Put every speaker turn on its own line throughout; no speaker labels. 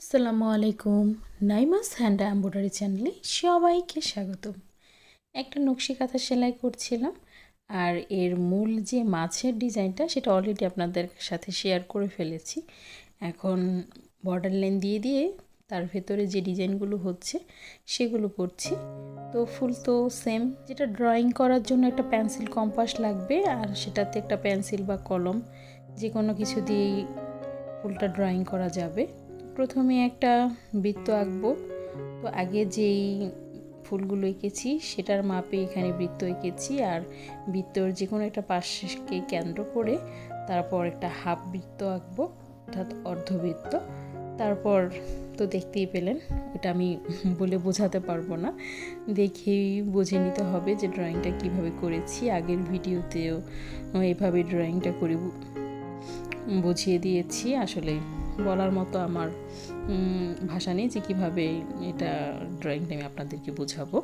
আসসালামু আলাইকুম। নাইমাস hand embroidery চ্যানেলে সবাইকে স্বাগতম। একটা নকশি কাঁথা সেলাই করছিলাম আর এর মূল যে মাছের ডিজাইনটা সেটা অলরেডি আপনাদের সাথে শেয়ার করে ফেলেছি। এখন বর্ডার লাইন দিয়ে দিয়ে তার ভেতরে যে ডিজাইনগুলো হচ্ছে সেগুলো করছি। তো ফুল তো সেম যেটা ড্রয়িং করার জন্য একটা পেন্সিল কম্পাস লাগবে আর সেটাতে একটা পেন্সিল বা কলম যে কোনো কিছু দিয়েই ফুলটা ড্রয়িং করা যাবে। প্রথমে একটা বৃত্ত আঁকবো। তো আগে যেই ফুলগুলো এঁকেছি, সেটার মাপে এখানে বৃত্ত এঁকেছি। আর বৃত্তর যে কোনো একটা পাশকে কেন্দ্র করে তারপর একটা হাফ বৃত্ত আঁকবো, অর্থাৎ অর্ধবৃত্ত। তারপর তো দেখতেই পেলেন, এটা আমি বলে বোঝাতে পারব না। দেখেই বুঝে নিতে হবে যে ড্রয়িংটা কীভাবে করেছি। আগের ভিডিওতেও এভাবে ড্রয়িংটা করে বুঝিয়ে দিয়েছি। আসলে বলার মতো আমার ভাষা নেই যে কীভাবে এটা ড্রয়িংটা আমি আপনাদেরকে বোঝাবো।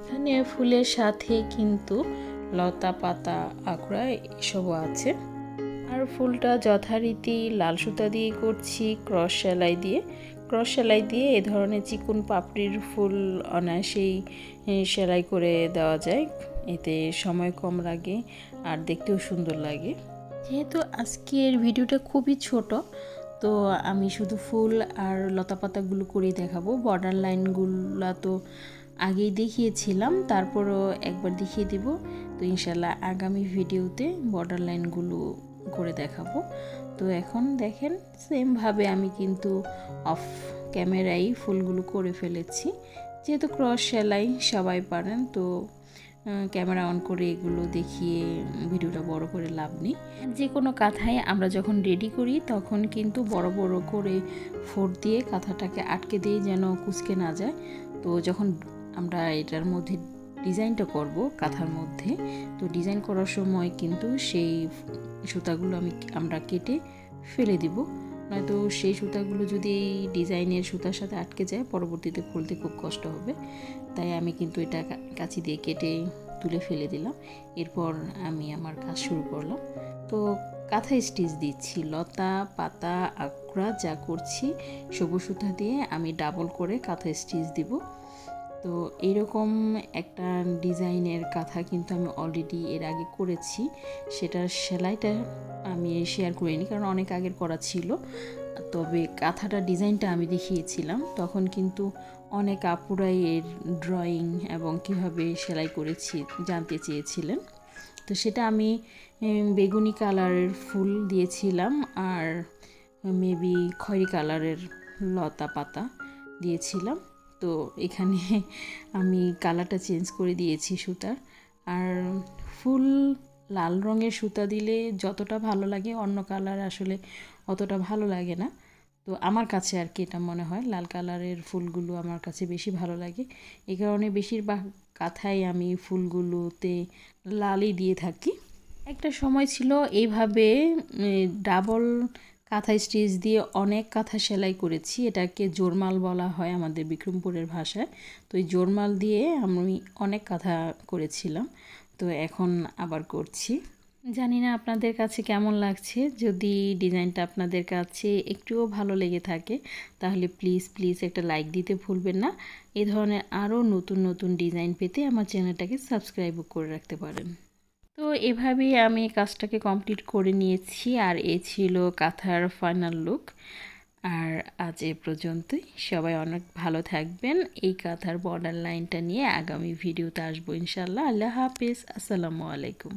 এখানে ফুলের সাথে কিন্তু লতা, পাতা আঁকড়া এসবও আছে। আর ফুলটা যথারীতি লাল সুতা দিয়ে করছি, ক্রস সেলাই দিয়ে। ক্রস সেলাই দিয়ে এ ধরনের চিকুন পাপড়ির ফুল অনায়াসেই সেলাই করে দেওয়া যায়। এতে সময় কম লাগে আর দেখতেও সুন্দর লাগে। যেহেতু আজকের ভিডিওটা খুবই ছোট তো আমি শুধু ফুল আর লতা পাতাগুলো করেই দেখাবো। বর্ডার লাইনগুলো তো আগেই দেখিয়েছিলাম, তারপরও একবার দেখিয়ে দিব। তো ইনশাল্লাহ আগামী ভিডিওতে বর্ডার লাইনগুলো করে দেখাবো। তো এখন দেখেন সেমভাবে আমি কিন্তু অফ ক্যামেরাই ফুলগুলো করে ফেলেছি। যেহেতু ক্রস সেলাই সবাই পারেন, তো ক্যামেরা অন করে এগুলো দেখিয়ে ভিডিওটা বড় করে লাভ নেই। যে কোনো কাঁথায় আমরা যখন রেডি করি, তখন কিন্তু বড় বড় করে ফোর দিয়ে কাঁথাটাকে আটকে দিয়ে যেন কুচকে না যায়। তো যখন আমরা এটার মধ্যে ডিজাইনটা করব, কাঁথার মধ্যে, তো ডিজাইন করার সময় কিন্তু সেই সুতাগুলো আমি আমরা কেটে ফেলে দিব। নয়তো সেই সুতাগুলো যদি এই ডিজাইনের সুতার সাথে আটকে যায়, পরবর্তীতে খুলতে খুব কষ্ট হবে। তাই আমি কিন্তু এটা কাছি দিয়ে কেটে তুলে ফেলে দিলাম। এরপর আমি আমার কাজ শুরু করলাম। তো কাঁথা স্টিচ দিচ্ছি। লতা, পাতা আঁকড়া যা করছি, সবুজ সুতা দিয়ে আমি ডাবল করে কাঁথা স্টিচ দিব। তো এরকম একটা ডিজাইনের কাঁথা কিন্তু আমি অলরেডি এর আগে করেছি। সেটার সেলাইটা আমি শেয়ার করিনি, কারণ অনেক আগের করা ছিল। তবে কাঁথাটা, ডিজাইনটা আমি দেখিয়েছিলাম। তখন কিন্তু অনেক আপুরাই এর ড্রয়িং এবং কীভাবে সেলাই করেছি জানতে চেয়েছিলেন। তো সেটা আমি বেগুনি কালারের ফুল দিয়েছিলাম আর মেবি খয়রি কালারের লতা পাতা দিয়েছিলাম। তো এখানে আমি কালারটা চেঞ্জ করে দিয়েছি সুতার। আর ফুল লাল রঙের সুতা দিলে যতটা ভালো লাগে, অন্য কালার আসলে অতটা ভালো লাগে না। তো আমার কাছে আর কি এটা মনে হয়, লাল কালারের ফুলগুলো আমার কাছে বেশি ভালো লাগে। এই কারণে বেশিরভাগ কাঁথায় আমি ফুলগুলোতে লালই দিয়ে থাকি। একটা সময় ছিল এইভাবে ডাবল কাঁথা স্টিচ দিয়ে অনেক কাঁথা সেলাই করেছি। এটাকে জোরমাল বলা হয় আমাদের বিক্রমপুরের ভাষায়। তো এই জোরমাল দিয়ে আমি অনেক কাঁথা করেছিলাম। তো এখন আবার করছি। জানি না আপনাদের কাছে কেমন লাগছে। যদি ডিজাইনটা আপনাদের কাছে একটুও ভালো লেগে থাকে, তাহলে প্লিজ প্লিজ একটা লাইক দিতে ভুলবেন না। এ ধরনের আরও নতুন নতুন ডিজাইন পেতে আমার চ্যানেলটাকে সাবস্ক্রাইবও করে রাখতে পারেন। তো এভাবেই আমি কাজটাকে কমপ্লিট করে নিয়েছি। আর এ ছিল কাঁথার ফাইনাল লুক আর আজ এ পর্যন্তই। সবাই অনেক ভালো থাকবেন। এই কাঁথার বর্ডার লাইনটা নিয়ে আগামী ভিডিওতে আসব ইনশাল্লাহ আল্লাহ হাফিজ। আসসালামু আলাইকুম।